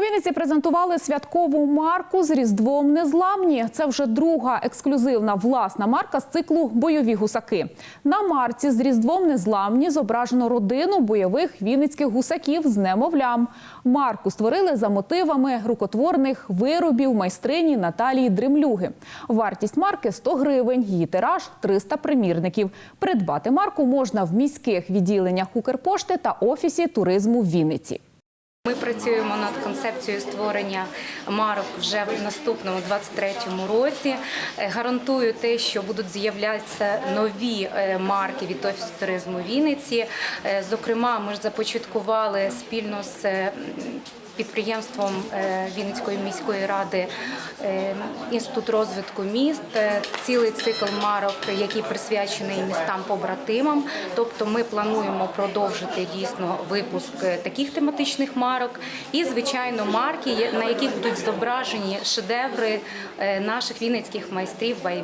Вінниці презентували святкову марку з різдвом незламні. Це вже друга ексклюзивна власна марка з циклу Бойові гусаки. На марці з різдвом незламні зображено родину бойових вінницьких гусаків з немовлям. Марку створили за мотивами рукотворних виробів майстрині Наталії Дремлюги. Вартість марки 100 гривень. Її тираж 300 примірників. Придбати марку можна в міських відділеннях Укрпошти та офісі туризму Вінниці. Ми працюємо над концепцією створення марок вже в наступному 23-му році. Е, Гарантую те, що будуть з'являтися нові е, марки від офісу туризму Вінниці. Е, Зокрема, ми ж започаткували спільно з підприємством е, Вінницької міської ради е, інститут розвитку міст. е, Цілий цикл марок, який присвячений містам побратимам. Тобто, ми плануємо продовжити дійсно випуск таких тематичних марок і, звичайно, марки, на яких будуть зображені шедеври наших вінницьких майстрів бойові.